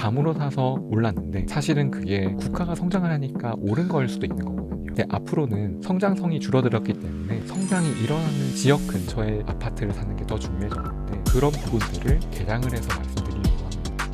감으로 사서 올랐는데 사실은 그게 국가가 성장을 하니까 오른 거일 수도 있는 거거든요. 근데 앞으로는 성장성이 줄어들었기 때문에 성장이 일어나는 지역 근처에 아파트를 사는 게 더 중요해졌는데 그런 부분들을 개량을 해서 말씀드리려고 합니다.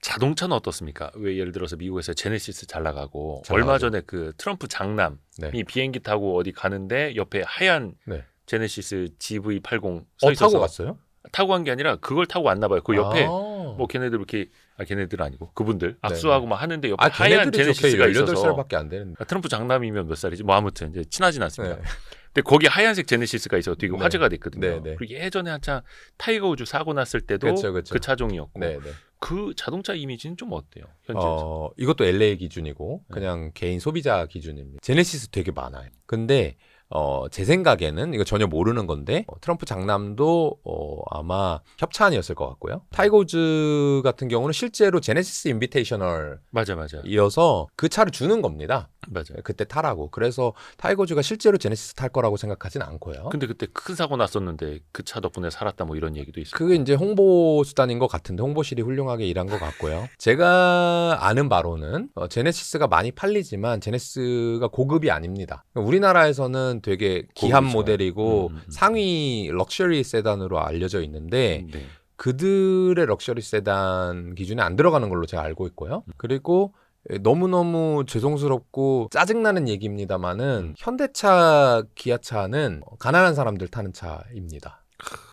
자동차는 어떻습니까? 왜 예를 들어서 미국에서 제네시스 잘 나가고 잘 얼마. 전에 그 트럼프 장남이 네. 비행기 타고 어디 가는데 옆에 하얀 네. 제네시스 GV80 서 어 있어서 타고 갔어요? 타고 간 게 아니라 그걸 타고 왔나 봐요. 그 옆에 아. 뭐 걔네들 이렇게 아 걔네들 아니고 그분들 악수하고 막 하는데 옆에 아 하얀 제네시스가 있어서 18살밖에 안 되는데. 아, 트럼프 장남이면 몇 살이지? 뭐 아무튼 이제 친하진 않습니다. 네. 근데 거기 하얀색 제네시스가 있어서 되게 네. 화제가 됐거든요. 네, 네. 그리고 예전에 한창 타이거 우즈 사고 났을 때도 그쵸, 그쵸. 그 차종이었고 네, 네. 그 자동차 이미지는 좀 어때요? 현지에서? 어, 이것도 LA 기준이고 네. 그냥 개인 소비자 기준입니다. 제네시스 되게 많아요. 근데 어, 제 생각에는 이거 전혀 모르는 건데 어, 트럼프 장남도 어, 아마 협찬이었을 것 같고요. 타이거 우즈 같은 경우는 실제로 제네시스 인비테이셔널 맞아 맞아 이어서 그 차를 주는 겁니다. 맞아. 그때 타라고. 그래서 타이거 우즈가 실제로 제네시스 탈 거라고 생각하진 않고요. 근데 그때 큰 사고 났었는데 그 차 덕분에 살았다 뭐 이런 얘기도 있어요. 그게 이제 홍보 수단인 것 같은데 홍보실이 훌륭하게 일한 것 같고요. 제가 아는 바로는 어, 제네시스가 많이 팔리지만 제네시스가 고급이 아닙니다. 우리나라에서는 되게 귀한 고급이죠. 모델이고 음, 음, 음. 상위 럭셔리 세단으로 알려져 있는데 네. 그들의 럭셔리 세단 기준에 안 들어가는 걸로 제가 알고 있고요. 그리고 너무너무 죄송스럽고 짜증나는 얘기입니다만은 현대차, 기아차는 가난한 사람들 타는 차입니다.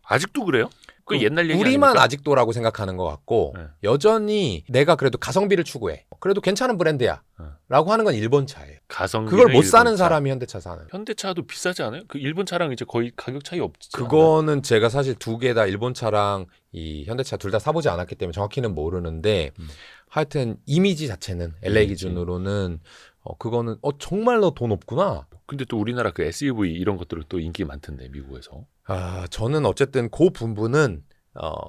아직도 그래요? 그그 옛날 얘기 우리만 아닙니까? 아직도라고 생각하는 것 같고 네. 여전히 내가 그래도 가성비를 추구해. 그래도 괜찮은 브랜드야. 어. 라고 하는 건 일본 차예요. 가성 그걸 못 사는 사람이 현대차 사는. 현대차도 비싸지 않아요? 그 일본 차랑 이제 거의 가격 차이 없지. 그거는 제가 사실 두 개 다 일본 차랑 이 현대차 둘 다 사보지 않았기 때문에 정확히는 모르는데 음. 하여튼 이미지 자체는 LA 이미지. 기준으로는 어 그거는 어 정말로 돈 없구나. 근데 또 우리나라 그 SUV 이런 것들은 또 인기 많던데 미국에서. 아 저는 어쨌든 그 부분은 어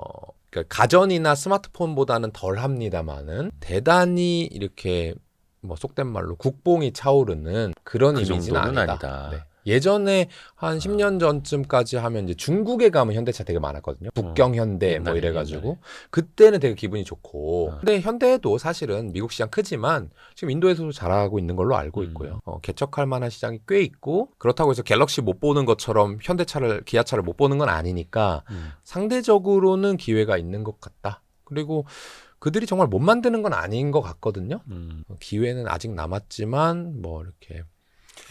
그러니까 가전이나 스마트폰보다는 덜 합니다만은 대단히 이렇게 뭐 속된 말로 국뽕이 차오르는 그런 그 이미지는 아니다. 아니다. 네. 예전에 한 10년 전쯤까지 하면 이제 중국에 가면 현대차 되게 많았거든요. 북경 현대 뭐 옛날에, 이래가지고 옛날에. 그때는 되게 기분이 좋고. 어. 근데 현대도 사실은 미국 시장 크지만 지금 인도에서도 잘하고 있는 걸로 알고 음. 있고요. 어, 개척할 만한 시장이 꽤 있고 그렇다고 해서 갤럭시 못 보는 것처럼 현대차를 기아차를 못 보는 건 아니니까 음. 상대적으로는 기회가 있는 것 같다. 그리고 그들이 정말 못 만드는 건 아닌 것 같거든요. 음. 어, 기회는 아직 남았지만 뭐 이렇게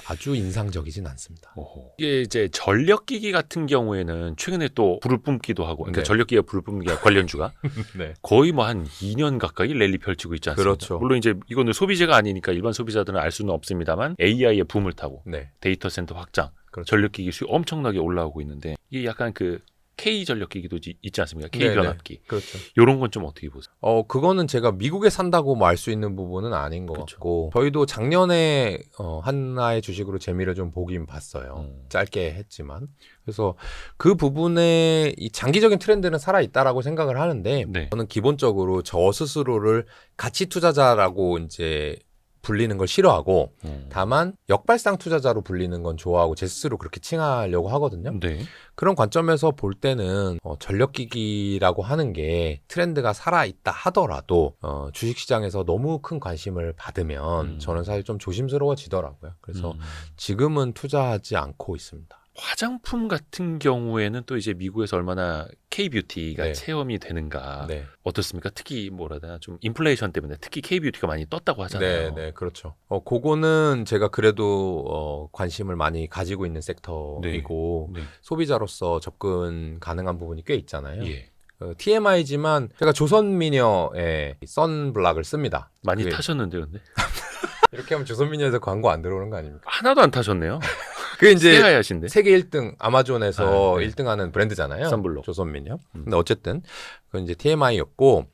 아주 인상적이진 않습니다. 오호. 이게 이제 전력기기 같은 경우에는 최근에 또 불을 뿜기도 하고, 그러니까 네. 전력기가 불을 뿜기가 관련주가 네. 거의 뭐 한 2년 가까이 랠리 펼치고 있지 않습니까? 그렇죠. 물론 이제 이거는 소비재가 아니니까 일반 소비자들은 알 수는 없습니다만 AI의 붐을 타고 네. 데이터 센터 확장, 그렇죠. 전력기기 수요 엄청나게 올라오고 있는데 이게 약간 그 K 전력기기도 지- 있지 않습니까? K 네네. 변압기. 그렇죠. 요런 건 좀 어떻게 보세요? 어, 그거는 제가 미국에 산다고 뭐 알 수 있는 부분은 아닌 것 그쵸. 같고, 저희도 작년에 어, 하나의 주식으로 재미를 좀 보긴 봤어요. 음. 짧게 했지만. 그래서 그 부분에 이 장기적인 트렌드는 살아있다라고 생각을 하는데, 네. 저는 기본적으로 저 스스로를 가치 투자자라고 이제 불리는 걸 싫어하고, 음. 다만 역발상 투자자로 불리는 건 좋아하고 제 스스로 그렇게 칭하려고 하거든요. 네. 그런 관점에서 볼 때는 어, 전력기기라고 하는 게 트렌드가 살아있다 하더라도 어, 주식시장에서 너무 큰 관심을 받으면 음. 저는 사실 좀 조심스러워지더라고요. 그래서 음. 지금은 투자하지 않고 있습니다. 화장품 같은 경우에는 또 이제 미국에서 얼마나 K-뷰티가 네. 체험이 되는가 네, 어떻습니까? 특히 뭐라 해야 되나 좀 인플레이션 때문에 특히 K-뷰티가 많이 떴다고 하잖아요. 네, 네, 그렇죠. 어, 그거는 제가 그래도 어, 관심을 많이 가지고 있는 섹터이고 네. 소비자로서 접근 가능한 부분이 꽤 있잖아요. 예. 어, TMI지만 제가 조선미녀의 선블락을 씁니다. 많이 그게- 타셨는데 근데 이렇게 하면 조선미녀에서 광고 안 들어오는 거 아닙니까? 하나도 안 타셨네요. 그게 이제 새하얗신데. 세계 1등 아마존에서 아, 네. 1등하는 브랜드잖아요. 썬블록. 조선민요. 음. 근데 어쨌든 그건 이제 TMI였고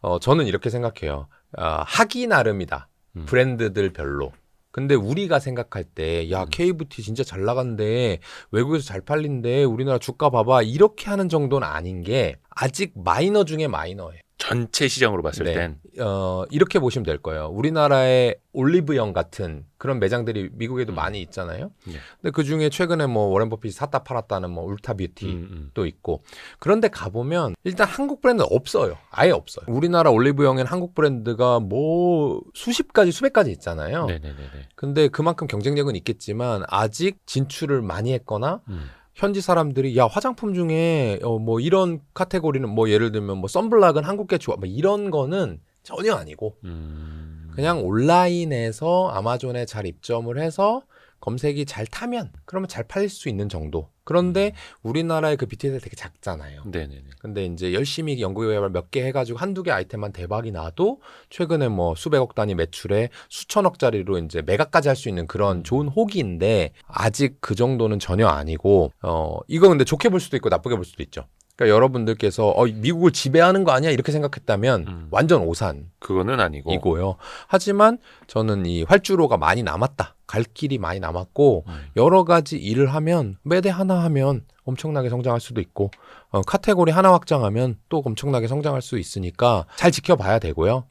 어, 저는 이렇게 생각해요. 아, 하기 나름이다. 음. 브랜드들 별로. 근데 우리가 생각할 때, 야, 음. K뷰티 진짜 잘 나간대. 외국에서 잘 팔린대. 우리나라 주가 봐봐. 이렇게 하는 정도는 아닌 게 아직 마이너 중에 마이너예요. 전체 시장으로 봤을 네. 땐 어, 이렇게 보시면 될 거예요. 우리나라의 올리브영 같은 그런 매장들이 미국에도 음. 많이 있잖아요. 네. 근데 그 중에 최근에 뭐 워렌 버핏이 샀다 팔았다는 뭐 울타 뷰티 음, 음. 도 있고 그런데 가 보면 일단 한국 브랜드 없어요 아예 없어요 우리나라 올리브영엔 한국 브랜드가 뭐 수십 가지 수백 가지 있잖아요 네네네네. 근데 그만큼 경쟁력은 있겠지만 아직 진출을 많이 했거나 음. 현지 사람들이 야 화장품 중에 어, 뭐 이런 카테고리는 뭐 예를 들면 뭐 선블락은 한국 게 좋아 뭐 이런 거는 전혀 아니고 음. 그냥 온라인에서 아마존에 잘 입점을 해서 검색이 잘 타면 그러면 잘 팔릴 수 있는 정도. 그런데 우리나라의 그 BTS가 되게 작잖아요. 네네네. 근데 이제 열심히 연구 개발 몇 개 해가지고 한두 개 아이템만 대박이 나도 최근에 뭐 수백억 단위 매출에 수천억짜리로 이제 매각까지 할 수 있는 그런 좋은 호기인데 아직 그 정도는 전혀 아니고 어 이거 근데 좋게 볼 수도 있고 나쁘게 볼 수도 있죠. 그러니까 여러분들께서 어 미국을 지배하는 거 아니야 이렇게 생각했다면 음. 완전 오산. 그거는 아니고. 이고요. 하지만 저는 이 활주로가 많이 남았다. 갈 길이 많이 남았고 음. 여러 가지 일을 하면 매대 하나 하면 엄청나게 성장할 수도 있고 어, 카테고리 하나 확장하면 또 엄청나게 성장할 수 있으니까 잘 지켜봐야 되고요.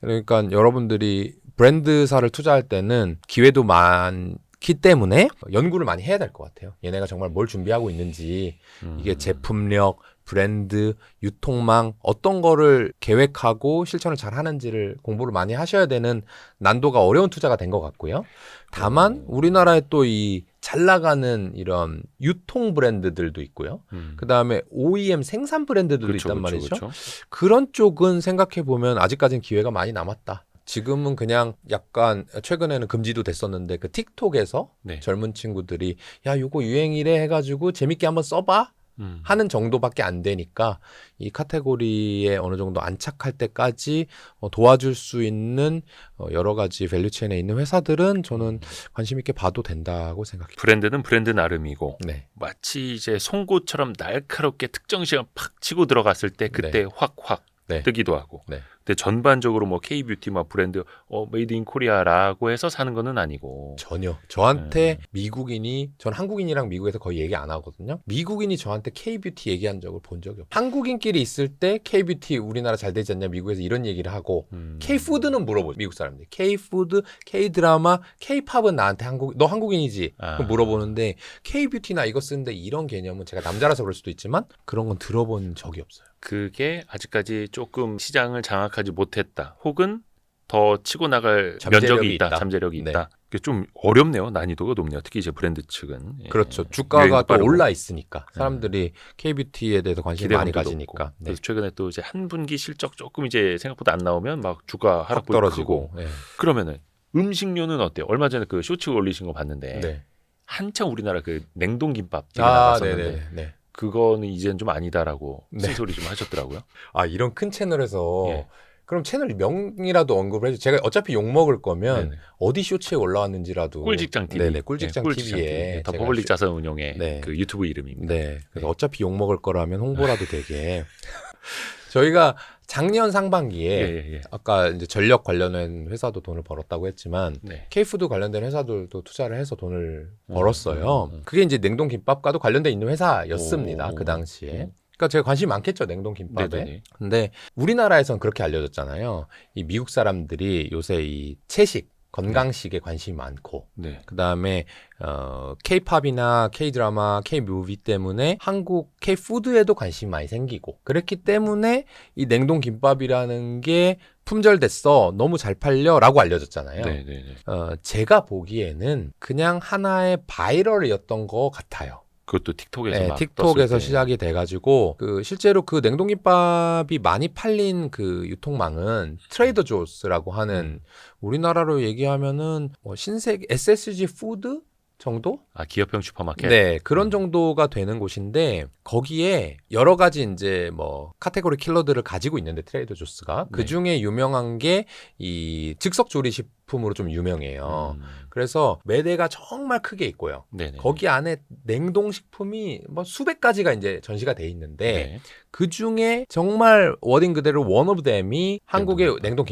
그러니까 여러분들이 브랜드사를 투자할 때는 기회도 많 기 때문에 연구를 많이 해야 될 것 같아요. 얘네가 정말 뭘 준비하고 있는지 음. 이게 제품력, 브랜드, 유통망 어떤 거를 계획하고 실천을 잘 하는지를 공부를 많이 하셔야 되는 난도가 어려운 투자가 된 것 같고요. 다만 우리나라에 또 이 잘 나가는 이런 유통 브랜드들도 있고요. 음. 그 다음에 OEM 생산 브랜드들도 그쵸, 있단 그쵸, 말이죠. 그쵸. 그런 쪽은 생각해 보면 아직까지는 기회가 많이 남았다. 지금은 그냥 약간 최근에는 금지도 됐었는데 그 틱톡에서 네. 젊은 친구들이 야 요거 유행이래 해가지고 재밌게 한번 써봐 음. 하는 정도밖에 안 되니까 이 카테고리에 어느 정도 안착할 때까지 어, 도와줄 수 있는 어, 여러 가지 밸류체인에 있는 회사들은 저는 관심 있게 봐도 된다고 생각해요. 브랜드는 브랜드 나름이고 네, 마치 이제 송곳처럼 날카롭게 특정 시간 팍 치고 들어갔을 때 그때 확확 네. 뜨기도 하고. 네. 근데 전반적으로 뭐 K 뷰티 뭐 브랜드 어 메이드 인 코리아라고 해서 사는 거는 아니고. 전혀 저한테 네. 미국인이 전 한국인이랑 미국에서 거의 얘기 안 하거든요. 미국인이 저한테 K-뷰티 얘기한 적을 본 적이 없어요. 한국인끼리 있을 때 K-뷰티 우리나라 잘 되지 않냐 미국에서 이런 얘기를 하고 음. K-푸드는 물어보죠. 미국 사람들이. K-푸드, K-드라마, K-팝은 나한테 한국, 너 한국인이지? 아. 물어보는데 K-뷰티나 이거 쓰는데 이런 개념은 제가 남자라서 그럴 수도 있지만 그런 건 들어본 적이 없어요. 그게 아직까지 조금 시장을 장악하지 못했다. 혹은 더 치고 나갈 면적이 있다, 있다. 잠재력이 네. 있다. 그게 좀 어렵네요. 난이도가 높네요. 특히 이제 브랜드 측은. 예. 그렇죠. 주가가 또 빠르고. 올라 있으니까 사람들이 K-뷰티에 대해서 관심을 많이 기대감도 가지니까 높고. 네. 그래서 최근에 또 이제 한 분기 실적 조금 이제 생각보다 안 나오면 막 주가 확 하락폭이 떨어지고. 크고. 네. 그러면은 음식료는 어때요? 얼마 전에 그 쇼츠 올리신 거 봤는데 네. 한창 우리나라 그 냉동 김밥 되게 아, 나갔었는데 네네. 네. 그거는 이제는 좀 아니다라고 네. 쓴소리 좀 하셨더라고요. 아, 이런 큰 채널에서 예. 그럼 채널 명이라도 언급을 해줘. 제가 어차피 욕 먹을 거면 네네. 어디 쇼츠에 올라왔는지라도 꿀직장 TV. 네네, 꿀직장 네, TV에 더 퍼블릭 자산 운용의 네. 그 유튜브 이름입니다. 네. 그래서 네. 어차피 욕 먹을 거라면 홍보라도 되게. 저희가 작년 상반기에 예, 예, 예. 아까 이제 전력 관련된 회사도 돈을 벌었다고 했지만 네. K푸드 관련된 회사들도 투자를 해서 돈을 음, 벌었어요. 음, 음. 그게 이제 냉동 김밥과도 관련돼 있는 회사였습니다. 오. 그 당시에. 음. 그러니까 제가 관심이 많겠죠 냉동 김밥에. 네네네. 근데 우리나라에선 그렇게 알려졌잖아요. 이 미국 사람들이 요새 이 채식, 건강식에 관심이 많고 네. 그다음에 어 K-팝이나 K-드라마, K-무비 때문에 한국 K-푸드에도 관심이 많이 생기고 그랬기 때문에 이 냉동 김밥이라는 게 품절됐어. 너무 잘 팔려라고 알려졌잖아요. 네, 네, 네. 어 제가 보기에는 그냥 하나의 바이럴이었던 것 같아요. 그것도 틱톡에서 네, 막 틱톡에서 떴을 때. 시작이 돼가지고 그 실제로 그 냉동김밥이 많이 팔린 그 유통망은 트레이더 조스라고 하는 음. 우리나라로 얘기하면은 뭐 신세계 SSG 푸드 정도? 아 기업형 슈퍼마켓. 네, 그런 음. 정도가 되는 곳인데 거기에 여러 가지 이제 뭐 카테고리 킬러들을 가지고 있는데 트레이더 조스가 그 네. 중에 유명한 게 이 즉석 조리식 제품으로 좀 유명해요. 음. 그래서 매대가 정말 크게 있고요. 네네. 거기 안에 냉동 식품이 뭐 수백 가지가 이제 전시가 돼 있는데 네. 그 중에 정말 워딩 그대로 원 오브 댐이 한국의 냉동김밥. 냉동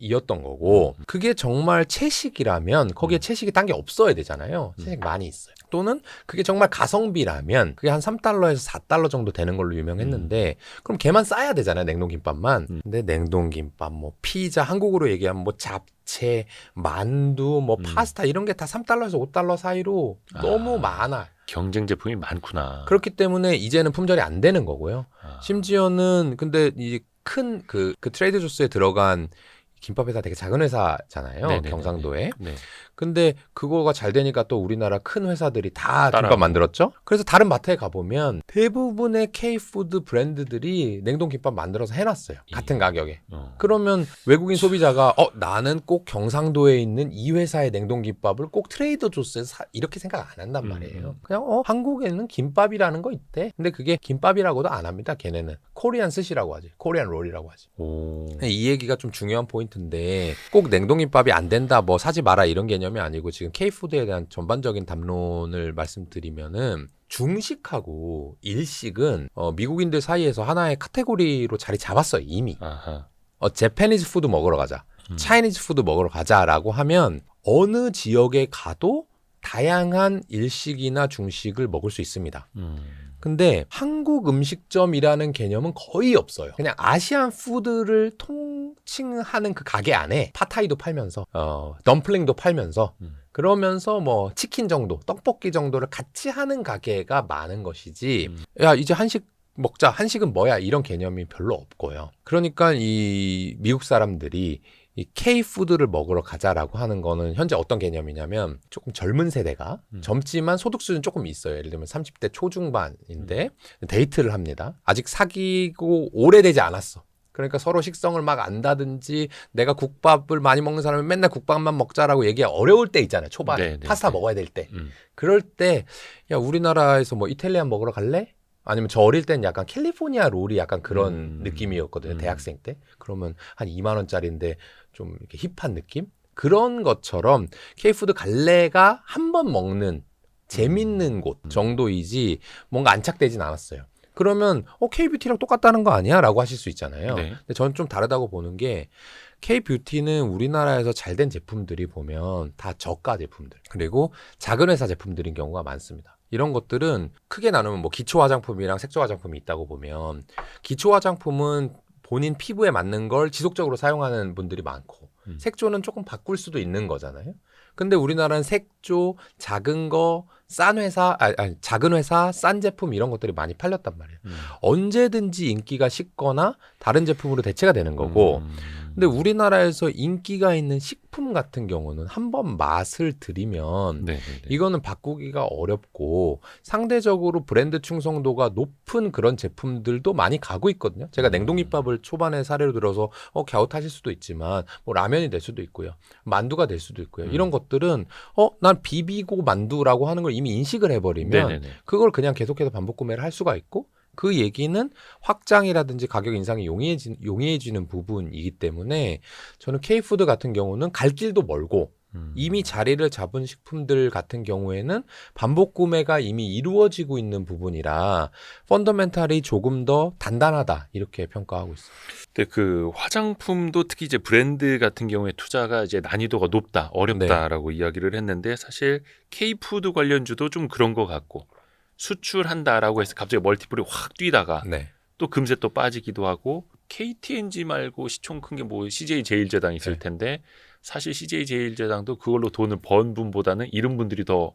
김밥이었던 거고 그게 정말 채식이라면 거기에 음. 채식이 딴 게 없어야 되잖아요. 채식 많이 있어요. 또는 그게 정말 가성비라면 그게 한 3달러에서 4달러 정도 되는 걸로 유명했는데 그럼 걔만 싸야 되잖아요. 냉동 김밥만. 음. 근데 냉동 김밥 뭐 피자 한국으로 얘기하면 뭐 잡채, 만두, 뭐 음. 파스타 이런 게 다 3달러에서 5달러 사이로 아. 너무 많아. 경쟁 제품이 많구나. 그렇기 때문에 이제는 품절이 안 되는 거고요. 아. 심지어는 근데 이 큰 그 그 트레이드 조스에 들어간 김밥 회사 되게 작은 회사잖아요. 네네네네. 경상도에. 네. 근데 그거가 잘 되니까 또 우리나라 큰 회사들이 다 따라하고. 김밥 만들었죠. 그래서 다른 마트에 가보면 대부분의 K푸드 브랜드들이 냉동 김밥 만들어서 해놨어요. 같은 예. 가격에. 어. 그러면 외국인 소비자가 어 나는 꼭 경상도에 있는 이 회사의 냉동 김밥을 꼭 트레이더 조스에서 사- 이렇게 생각 안 한단 음, 말이에요. 음. 그냥 어 한국에는 김밥이라는 거 있대. 근데 그게 김밥이라고도 안 합니다. 걔네는 코리안 스시라고 하지. 코리안 롤이라고 하지. 오. 이 얘기가 좀 중요한 포인트인데 꼭 냉동김밥이 안 된다 뭐 사지 마라 이런 개념이 아니고 지금 K푸드에 대한 전반적인 담론을 말씀드리면은 중식하고 일식은 어, 미국인들 사이에서 하나의 카테고리로 자리 잡았어요 이미 아하. 어, 제페니즈 푸드 먹으러 가자 음. 차이니즈 푸드 먹으러 가자라고 하면 어느 지역에 가도 다양한 일식이나 중식을 먹을 수 있습니다 음. 근데 한국 음식점이라는 개념은 거의 없어요. 그냥 아시안 푸드를 통칭하는 그 가게 안에 파타이도 팔면서 어 덤플링도 팔면서 음. 그러면서 뭐 치킨 정도, 떡볶이 정도를 같이 하는 가게가 많은 것이지. 음. 야 이제 한식 먹자. 한식은 뭐야? 이런 개념이 별로 없고요. 그러니까 이 미국 사람들이 이 K 푸드를 먹으러 가자라고 하는 거는 현재 어떤 개념이냐면 조금 젊은 세대가 음. 젊지만 소득 수준 조금 있어요. 예를 들면 30대 초중반인데 음. 데이트를 합니다. 아직 사귀고 오래되지 않았어. 그러니까 서로 식성을 막 안다든지 내가 국밥을 많이 먹는 사람은 맨날 국밥만 먹자라고 얘기 어려울 때 있잖아요. 초반에 네, 네, 파스타 네. 먹어야 될 때. 음. 그럴 때 야 우리나라에서 뭐 이탈리안 먹으러 갈래? 아니면 저 어릴 땐 약간 캘리포니아 롤이 약간 그런 음. 느낌이었거든요. 음. 대학생 때. 그러면 한 2만 원짜리인데 좀 이렇게 힙한 느낌? 그런 것처럼 K푸드 갈래가 한 번 먹는 재밌는 곳 음. 정도이지 뭔가 안착되진 않았어요. 그러면 어 K뷰티랑 똑같다는 거 아니야? 라고 하실 수 있잖아요. 네. 근데 저는 좀 다르다고 보는 게 K뷰티는 우리나라에서 잘 된 제품들이 보면 다 저가 제품들 그리고 작은 회사 제품들인 경우가 많습니다. 이런 것들은 크게 나누면 뭐 기초 화장품이랑 색조 화장품이 있다고 보면 기초 화장품은 본인 피부에 맞는 걸 지속적으로 사용하는 분들이 많고 음. 색조는 조금 바꿀 수도 있는 거잖아요. 근데 우리나라는 색조, 작은 거, 싼 회사, 아니, 아니 작은 회사, 싼 제품 이런 것들이 많이 팔렸단 말이에요. 음. 언제든지 인기가 식거나 다른 제품으로 대체가 되는 거고 음. 근데 우리나라에서 인기가 있는 식품 같은 경우는 한 번 맛을 들이면 네, 네, 네. 이거는 바꾸기가 어렵고 상대적으로 브랜드 충성도가 높은 그런 제품들도 많이 가고 있거든요. 제가 음. 냉동김밥을 초반에 사례로 들어서 어 갸웃하실 수도 있지만 뭐 라면이 될 수도 있고요. 만두가 될 수도 있고요. 음. 이런 것들은 어 난 비비고 만두라고 하는 걸 이미 인식을 해버리면 네, 네, 네. 그걸 그냥 계속해서 반복 구매를 할 수가 있고 그 얘기는 확장이라든지 가격 인상이 용이해지, 용이해지는 부분이기 때문에 저는 K푸드 같은 경우는 갈 길도 멀고 음. 이미 자리를 잡은 식품들 같은 경우에는 반복 구매가 이미 이루어지고 있는 부분이라 펀더멘탈이 조금 더 단단하다 이렇게 평가하고 있어요. 근데 그 화장품도 특히 이제 브랜드 같은 경우에 투자가 이제 난이도가 높다, 어렵다라고 이야기를 했는데 사실 K 푸드 관련주도 좀 그런 것 같고 수출한다라고 해서 갑자기 멀티플이 확 뛰다가 네. 또 금세 또 빠지기도 하고 KTNG 말고 시총 큰 게 뭐 CJ 제일제당 있을 네. 텐데 사실 CJ 제일제당도 그걸로 돈을 번 분보다는 잃은 분들이 더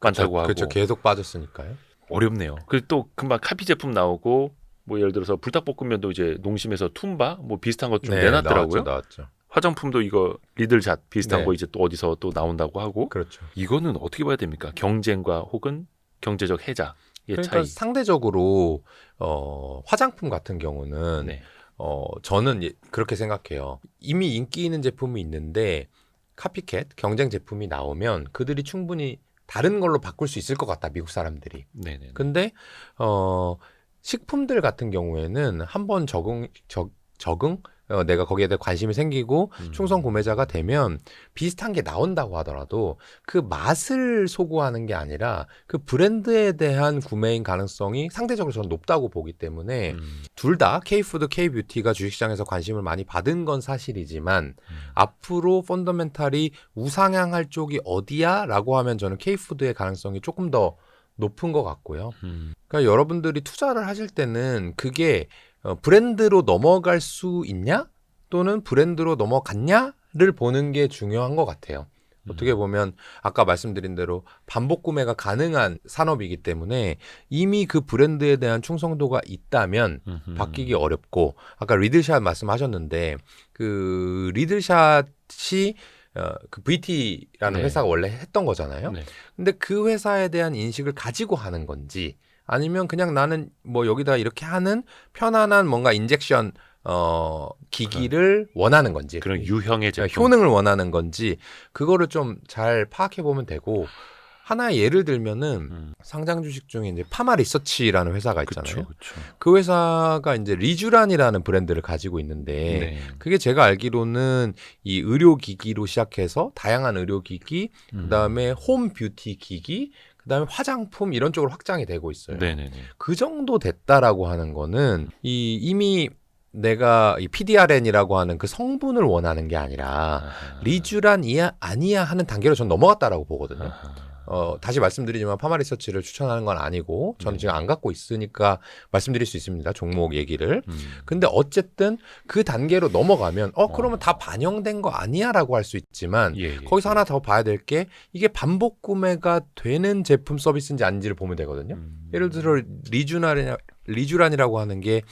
많다고 하고 그렇죠. 계속 빠졌으니까요. 어렵네요. 그리고 또 금방 카피 제품 나오고 뭐 예를 들어서 불닭볶음면도 이제 농심에서 툼바 뭐 비슷한 것좀 내놨더라고요. 네, 나왔죠, 나왔죠. 화장품도 이거 리들잣 비슷한 네. 거 이제 또 어디서 또 나온다고 하고 그렇죠. 이거는 어떻게 봐야 됩니까? 경쟁과 혹은 경제적 해자의 그러니까 차이. 상대적으로 어, 화장품 같은 경우는 네. 어, 저는 예- 그렇게 생각해요. 이미 인기 있는 제품이 있는데 카피캣 경쟁 제품이 나오면 그들이 충분히 다른 걸로 바꿀 수 있을 것 같다. 미국 사람들이. 네네. 근데 어, 식품들 같은 경우에는 한번 적응 적, 적응 어, 내가 거기에 대해 관심이 생기고 음. 충성 구매자가 되면 비슷한 게 나온다고 하더라도 그 맛을 소구하는 게 아니라 그 브랜드에 대한 구매인 가능성이 상대적으로 저는 높다고 보기 때문에 음. 둘다 K푸드, K뷰티가 주식시장에서 관심을 많이 받은 건 사실이지만 음. 앞으로 펀더멘탈이 우상향할 쪽이 어디야? 라고 하면 저는 K푸드의 가능성이 조금 더 높은 것 같고요. 음. 그러니까 여러분들이 투자를 하실 때는 그게 어, 브랜드로 넘어갈 수 있냐? 또는 브랜드로 넘어갔냐를 보는 게 중요한 것 같아요. 어떻게 보면 아까 말씀드린 대로 반복 구매가 가능한 산업이기 때문에 이미 그 브랜드에 대한 충성도가 있다면 음. 바뀌기 어렵고 아까 리들샷 말씀하셨는데 그 리들샷이 어, 그 VT라는 네. 회사가 원래 했던 거잖아요. 네. 근데 그 회사에 대한 인식을 가지고 하는 건지 아니면 그냥 나는 뭐 여기다 이렇게 하는 편안한 뭔가 인젝션 어 기기를 원하는 건지 그런 유형의 자, 제품. 효능을 원하는 건지 그거를 좀 잘 파악해 보면 되고 하나의 예를 들면은 음. 상장 주식 중에 이제 파마 리서치라는 회사가 있잖아요. 그렇죠. 그렇죠. 그 회사가 이제 리쥬란이라는 브랜드를 가지고 있는데 네. 그게 제가 알기로는 이 의료 기기로 시작해서 다양한 의료 기기, 음. 그다음에 홈 뷰티 기기, 그다음에 화장품 이런 쪽으로 확장이 되고 있어요. 네네네. 그 정도 됐다라고 하는 거는 이 이미 내가 이 PDRN이라고 하는 그 성분을 원하는 게 아니라 아하. 리쥬란 이야 아니야 하는 단계로 전 넘어갔다라고 보거든요. 아하. 어, 다시 말씀드리지만 파마 리서치를 추천하는 건 아니고 저는 네. 지금 안 갖고 있으니까 말씀드릴 수 있습니다. 종목 얘기를. 음. 근데 어쨌든 그 단계로 넘어가면 어 어. 그러면 다 반영된 거 아니야라고 할 수 있지만 예, 예. 거기서 하나 더 봐야 될 게 이게 반복 구매가 되는 제품 서비스인지 아닌지를 보면 되거든요. 음. 예를 들어 리쥬란이나 리쥬란이라고 하는 게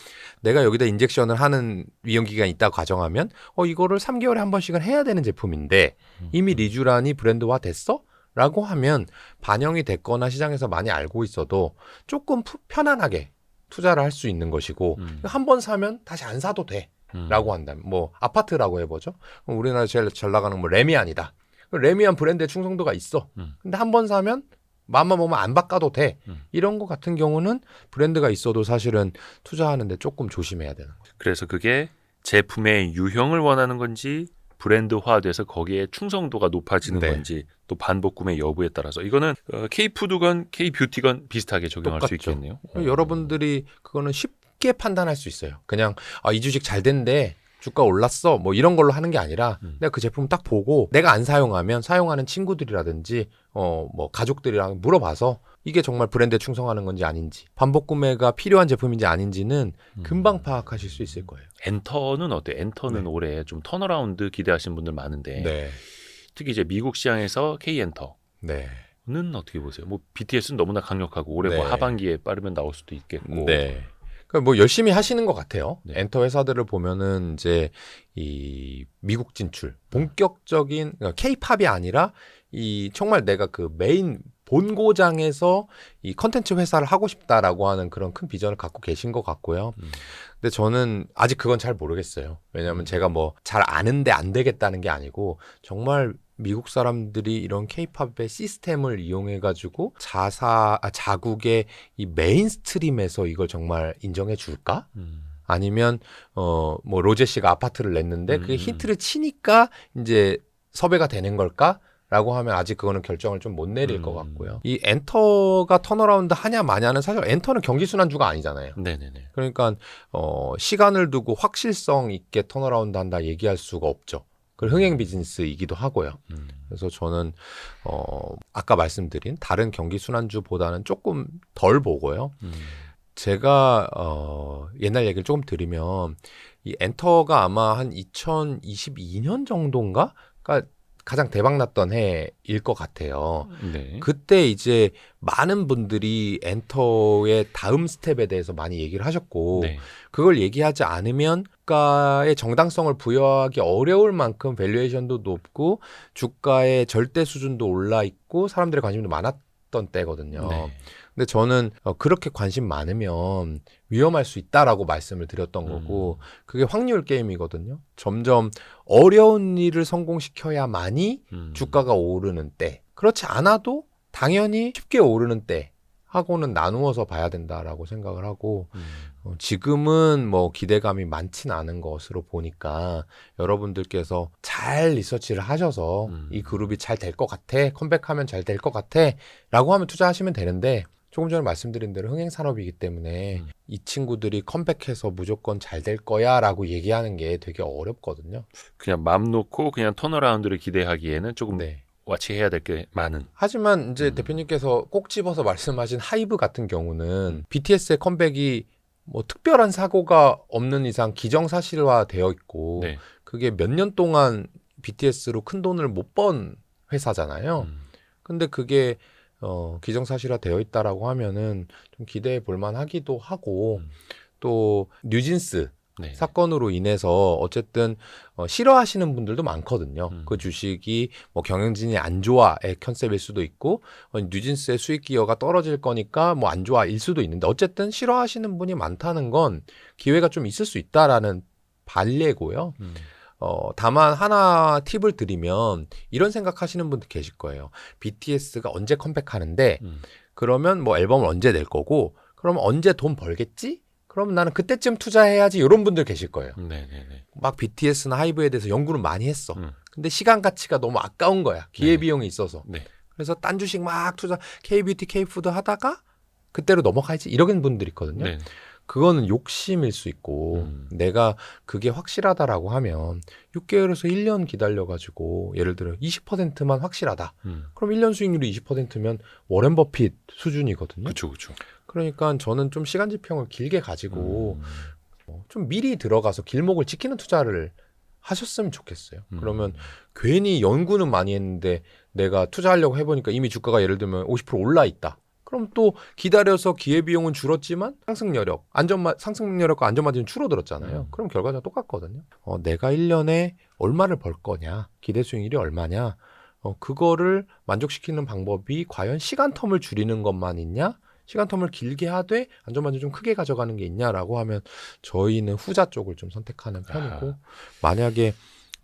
내가 여기다 인젝션을 하는 위험 기간이 있다고 가정하면 어 이거를 3개월에 한 번씩은 해야 되는 제품인데 음. 이미 리쥬란이 브랜드화 됐어? 라고 하면 반영이 됐거나 시장에서 많이 알고 있어도 조금 푸- 편안하게 투자를 할 수 있는 것이고 음. 한번 사면 다시 안 사도 돼 음. 라고 한다면 뭐 아파트라고 해보죠 우리나라 제일 잘 나가는 뭐 레미안이다 레미안 브랜드의 충성도가 있어 음. 근데 한 번 사면 마음만 먹으면 안 바꿔도 돼 음. 이런 거 같은 경우는 브랜드가 있어도 사실은 투자하는데 조금 조심해야 되는 거죠 그래서 그게 제품의 유형을 원하는 건지 브랜드화돼서 거기에 충성도가 높아지는 네. 건지 또 반복 구매 여부에 따라서 이거는 어, K푸드건 K뷰티건 비슷하게 적용할 수 똑같죠. 있겠네요. 어. 여러분들이 그거는 쉽게 판단할 수 있어요 그냥 아, 이 주식 잘 된대 주가 올랐어 뭐 이런 걸로 하는 게 아니라 음. 내가 그 제품 딱 보고 내가 안 사용하면 사용하는 친구들이라든지 어 뭐 가족들이랑 물어봐서 이게 정말 브랜드에 충성하는 건지 아닌지 반복 구매가 필요한 제품인지 아닌지는 음. 금방 파악하실 수 있을 거예요. 엔터는 어때요? 엔터는 네. 올해 좀 턴어라운드 기대하시는 분들 많은데 네. 특히 이제 미국 시장에서 K 엔터는 네. 어떻게 보세요? 뭐 BTS는 너무나 강력하고 올해 네. 뭐 하반기에 빠르면 나올 수도 있겠고 네. 그러니까 뭐 열심히 하시는 것 같아요. 네. 엔터 회사들을 보면은 이제 이 미국 진출, 본격적인 K-팝이 아니라 이 정말 내가 그 메인 본고장에서 이 컨텐츠 회사를 하고 싶다라고 하는 그런 큰 비전을 갖고 계신 것 같고요. 음. 근데 저는 아직 그건 잘 모르겠어요. 왜냐하면 제가 뭐 잘 아는데 안 되겠다는 게 아니고 정말 미국 사람들이 이런 케이팝의 시스템을 이용해 가지고 자사 아, 자국의 이 메인스트림에서 이걸 정말 인정해 줄까? 음. 아니면 어 뭐 로제 씨가 아파트를 냈는데 그게 음. 히트를 치니까 이제 섭외가 되는 걸까? 라고 하면 아직 그거는 결정을 좀 못 내릴 음. 것 같고요. 이 엔터가 턴어라운드 하냐 마냐는 사실 엔터는 경기 순환주가 아니잖아요. 네네네. 그러니까 어 시간을 두고 확실성 있게 턴어라운드 한다 얘기할 수가 없죠. 그 흥행 비즈니스이기도 하고요. 음. 그래서 저는 어 아까 말씀드린 다른 경기 순환주보다는 조금 덜 보고요. 음. 제가 어 옛날 얘기를 조금 드리면 이 엔터가 아마 한 2022년 정도인가가 가장 대박 났던 해일 것 같아요. 네. 그때 이제 많은 분들이 엔터의 다음 스텝에 대해서 많이 얘기를 하셨고 네. 그걸 얘기하지 않으면 주가의 정당성을 부여하기 어려울 만큼 밸류에이션도 높고 주가의 절대 수준도 올라 있고 사람들의 관심도 많았던 때거든요. 네. 근데 저는 어, 그렇게 관심 많으면 위험할 수 있다라고 말씀을 드렸던 거고 그게 확률 게임이거든요. 점점 어려운 일을 성공시켜야만이 음. 주가가 오르는 때 그렇지 않아도 당연히 쉽게 오르는 때 하고는 나누어서 봐야 된다라고 생각을 하고 음. 어, 지금은 뭐 기대감이 많진 않은 것으로 보니까 여러분들께서 잘 리서치를 하셔서 음. 이 그룹이 잘 될 것 같아 컴백하면 잘 될 것 같아 라고 하면 투자하시면 되는데 조금 전에 말씀드린 대로 흥행 산업이기 때문에 음. 이 친구들이 컴백해서 무조건 잘 될 거야 라고 얘기하는 게 되게 어렵거든요. 그냥 마음 놓고 그냥 턴어라운드를 기대하기에는 조금 네. 와치해야 될 게 많은. 하지만 이제 음. 대표님께서 꼭 집어서 말씀하신 하이브 같은 경우는 BTS의 컴백이 뭐 특별한 사고가 없는 이상 기정사실화 되어 있고 네. 그게 몇 년 동안 BTS로 큰 돈을 못 번 회사잖아요. 음. 근데 그게 어, 기정사실화 되어 있다라고 하면은 좀 기대해 볼 만하기도 하고 음. 또 뉴진스 네. 사건으로 인해서 어쨌든 어, 싫어하시는 분들도 많거든요. 음. 그 주식이 뭐 경영진이 안 좋아의 컨셉일 수도 있고 어, 뉴진스의 수익 기여가 떨어질 거니까 뭐 안 좋아일 수도 있는데 어쨌든 싫어하시는 분이 많다는 건 기회가 좀 있을 수 있다라는 발례고요. 음. 어, 다만 하나 팁을 드리면 이런 생각하시는 분들 계실 거예요. BTS가 언제 컴백하는데 음. 그러면 뭐 앨범을 언제 낼 거고 그러면 언제 돈 벌겠지? 그럼 나는 그때쯤 투자해야지 이런 분들 계실 거예요. 네, 네, 네. 막 BTS나 하이브에 대해서 연구를 많이 했어. 음. 근데 시간 가치가 너무 아까운 거야. 기회 네. 비용이 있어서. 네. 그래서 딴 주식 막 투자 K뷰티, K푸드 하다가 그때로 넘어가야지 이런 분들 있거든요. 네. 그거는 욕심일 수 있고 음. 내가 그게 확실하다라고 하면 6개월에서 1년 기다려 가지고 예를 들어 20%만 확실하다. 음. 그럼 1년 수익률이 20%면 워렌 버핏 수준이거든요. 그렇죠, 그렇죠. 그러니까 저는 좀 시간 지평을 길게 가지고 음. 어, 좀 미리 들어가서 길목을 지키는 투자를 하셨으면 좋겠어요. 음. 그러면 괜히 연구는 많이 했는데 내가 투자하려고 해보니까 이미 주가가 예를 들면 50% 올라 있다. 그럼 또 기다려서 기회비용은 줄었지만 상승 여력, 안전마, 상승 여력과 안전 마진은 줄어들었잖아요. 음. 그럼 결과가 똑같거든요. 어, 내가 1년에 얼마를 벌 거냐, 기대 수익률이 얼마냐, 어, 그거를 만족시키는 방법이 과연 시간 텀을 줄이는 것만 있냐, 시간 텀을 길게 하되 안전마진 좀 크게 가져가는 게 있냐라고 하면 저희는 후자 쪽을 좀 선택하는 편이고 아. 만약에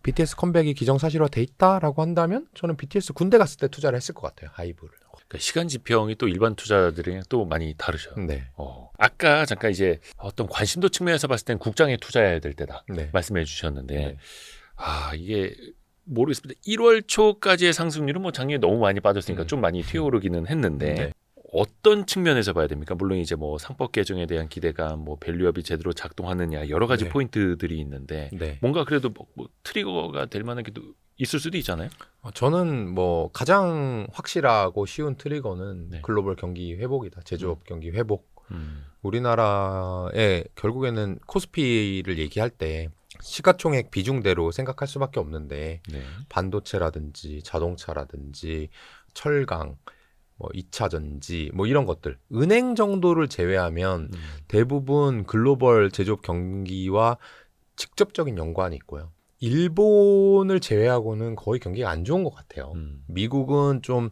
BTS 컴백이 기정사실화 돼 있다라고 한다면 저는 BTS 군대 갔을 때 투자를 했을 것 같아요 하이브를. 그러니까 시간 지평이 또 일반 투자들이랑 또 많이 다르죠. 네. 어. 아까 잠깐 이제 어떤 관심도 측면에서 봤을 땐 국장에 투자해야 될 때다 네. 말씀해 주셨는데 네. 아 이게 모르겠습니다. 1월 초까지의 상승률은 뭐 작년에 너무 많이 빠졌으니까 음. 좀 많이 튀어오르기는 했는데 네. 어떤 측면에서 봐야 됩니까? 물론 이제 뭐 상법 개정에 대한 기대감, 뭐 밸류업이 제대로 작동하느냐 여러 가지 네. 포인트들이 있는데 네. 뭔가 그래도 뭐, 뭐 트리거가 될 만한 게 또 있을 수도 있잖아요. 어, 저는 뭐 가장 확실하고 쉬운 트리거는 네. 글로벌 경기 회복이다. 제조업 경기 회복. 음. 우리나라에 결국에는 코스피를 얘기할 때 시가총액 비중대로 생각할 수밖에 없는데 네. 반도체라든지 자동차라든지 철강, 뭐 2차 전지 뭐 이런 것들 은행 정도를 제외하면 음. 대부분 글로벌 제조업 경기와 직접적인 연관이 있고요. 일본을 제외하고는 거의 경기가 안 좋은 것 같아요. 음. 미국은 좀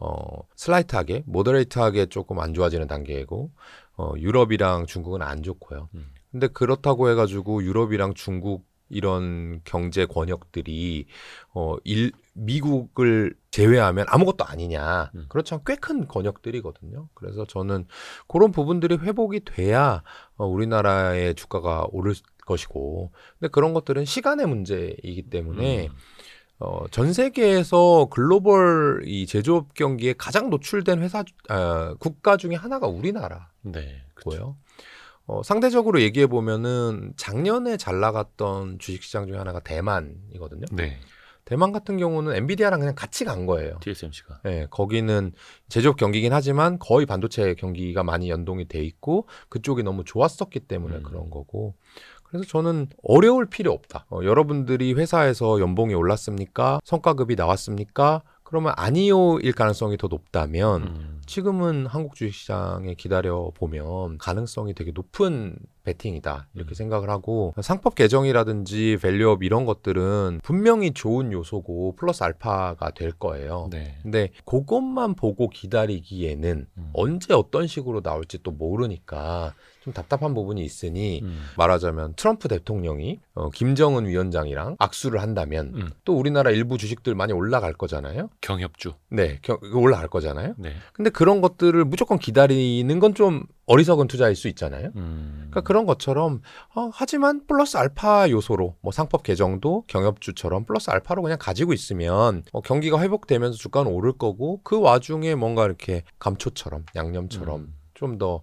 어, 슬라이트하게, 모더레이트하게 조금 안 좋아지는 단계이고, 어, 유럽이랑 중국은 안 좋고요. 음. 근데 그렇다고 해가지고 유럽이랑 중국 이런 경제 권역들이 어, 일, 미국을 제외하면 아무것도 아니냐. 음. 그렇지만 꽤 큰 권역들이거든요. 그래서 저는 그런 부분들이 회복이 돼야 어, 우리나라의 주가가 오를 것이고, 근데 그런 것들은 시간의 문제이기 때문에 음. 어, 전 세계에서 글로벌 이 제조업 경기에 가장 노출된 회사 아, 국가 중에 하나가 우리나라고요. 네. 그렇죠. 어, 상대적으로 얘기해 보면은 작년에 잘 나갔던 주식시장 중에 하나가 대만이거든요. 네. 대만 같은 경우는 엔비디아랑 그냥 같이 간 거예요. TSMC가. 예, 거기는 제조업 경기긴 하지만 거의 반도체 경기가 많이 연동이 돼 있고 그쪽이 너무 좋았었기 때문에 음. 그런 거고. 그래서 저는 어려울 필요 없다. 어, 여러분들이 회사에서 연봉이 올랐습니까? 성과급이 나왔습니까? 그러면 아니요일 가능성이 더 높다면 음. 지금은 한국 주식시장에 기다려 보면 가능성이 되게 높은 베팅이다 이렇게 음. 생각을 하고 상법 개정이라든지 밸류업 이런 것들은 분명히 좋은 요소고 플러스 알파가 될 거예요. 네. 근데 그것만 보고 기다리기에는 음. 언제 어떤 식으로 나올지 또 모르니까 좀 답답한 부분이 있으니 음. 말하자면 트럼프 대통령이 어, 김정은 위원장이랑 악수를 한다면 음. 또 우리나라 일부 주식들 많이 올라갈 거잖아요. 경협주. 네, 겨- 올라갈 거잖아요. 네. 근데 그런 것들을 무조건 기다리는 건좀 어리석은 투자일 수 있잖아요. 음. 그러니까 그런 것처럼 어, 하지만 플러스 알파 요소로 뭐 상법 개정도 경협주처럼 플러스 알파로 그냥 가지고 있으면 어, 경기가 회복되면서 주가는 오를 거고 그 와중에 뭔가 이렇게 감초처럼 양념처럼 음. 좀더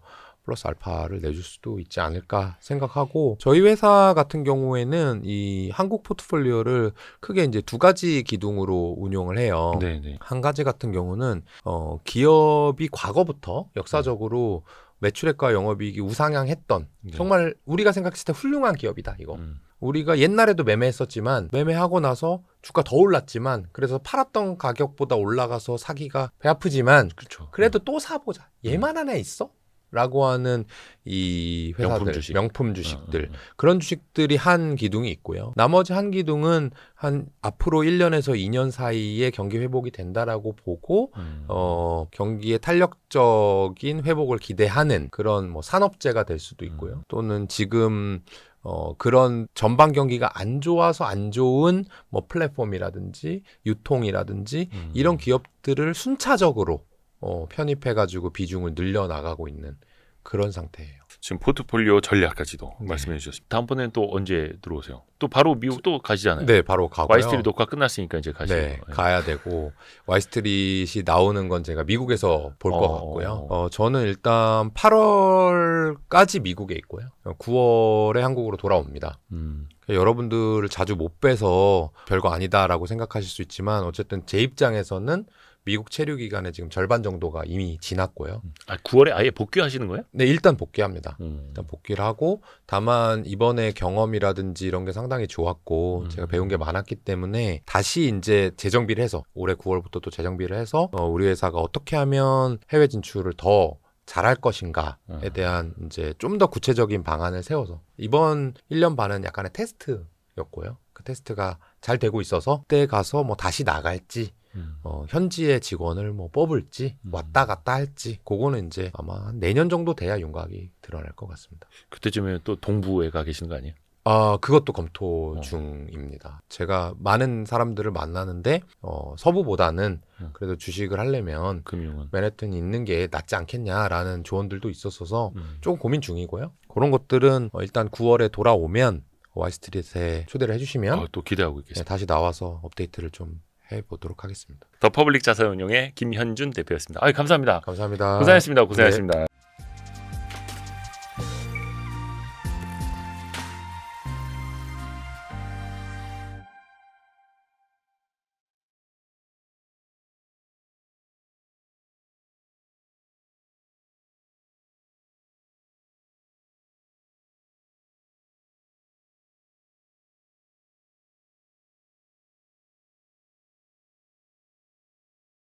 플러스 알파를 내줄 수도 있지 않을까 생각하고 저희 회사 같은 경우에는 이 한국 포트폴리오를 크게 이제 두 가지 기둥으로 운용을 해요. 네, 네. 한 가지 같은 경우는 어, 기업이 과거부터 역사적으로 매출액과 영업이익이 우상향했던 네. 정말 우리가 생각했을 때 훌륭한 기업이다 이거. 음. 우리가 옛날에도 매매했었지만 매매하고 나서 주가 더 올랐지만 그래서 팔았던 가격보다 올라가서 사기가 배 아프지만 그렇죠. 그래도 또 사보자. 얘만 하나 있어? 라고 하는 이 회사들 명품 주식. 명품 주식들 음, 음, 그런 주식들이 한 기둥이 있고요. 나머지 한 기둥은 한 앞으로 1년에서 2년 사이에 경기 회복이 된다라고 보고 음. 어, 경기의 탄력적인 회복을 기대하는 그런 뭐 산업재가 될 수도 있고요. 음. 또는 지금 어, 그런 전반 경기가 안 좋아서 안 좋은 뭐 플랫폼이라든지 유통이라든지 음. 이런 기업들을 순차적으로 어, 편입해가지고 비중을 늘려 나가고 있는 그런 상태예요. 지금 포트폴리오 전략까지도 네. 말씀해 주셨습니다. 다음번에는 또 언제 들어오세요? 또 바로 미국 또 가시잖아요. 네, 바로 가고요. 와이스트리 녹화 끝났으니까 이제 가시고. 네, 가야 되고 와이스트릿이 나오는 건 제가 미국에서 볼것 어. 같고요. 어, 저는 일단 8월까지 미국에 있고요. 9월에 한국으로 돌아옵니다. 음. 여러분들을 자주 못 뵈서 별거 아니다라고 생각하실 수 있지만 어쨌든 제 입장에서는 미국 체류 기간의 지금 절반 정도가 이미 지났고요. 아 9월에 아예 복귀하시는 거예요? 네, 일단 복귀합니다. 음. 일단 복귀를 하고 다만 이번에 경험이라든지 이런 게 상당히 좋았고 음. 제가 배운 게 많았기 때문에 다시 이제 재정비를 해서 올해 9월부터 또 재정비를 해서 어, 우리 회사가 어떻게 하면 해외 진출을 더 잘할 것인가에 음. 대한 이제 좀 더 구체적인 방안을 세워서 이번 1년 반은 약간의 테스트였고요. 그 테스트가 잘 되고 있어서 그때 가서 뭐 다시 나갈지 음. 어, 현지의 직원을 뭐 뽑을지 음. 왔다 갔다 할지 그거는 이제 아마 한 내년 정도 돼야 윤곽이 드러날 것 같습니다. 그때쯤에 또 동부에 가 계시는 거 아니에요? 아 그것도 검토 어. 중입니다. 제가 많은 사람들을 만나는데 어, 서부보다는 음. 그래도 주식을 하려면 금융은. 맨해튼이 있는 게 낫지 않겠냐라는 조언들도 있었어서 음. 조금 고민 중이고요. 그런 것들은 어, 일단 9월에 돌아오면 와이스트릿에 초대를 해주시면 아, 또 기대하고 네, 있겠습니다. 다시 나와서 업데이트를 좀 해보도록 하겠습니다. 더 퍼블릭 자산운용의 김현준 대표였습니다. 아, 감사합니다. 감사합니다. 고생하셨습니다. 고생하셨습니다.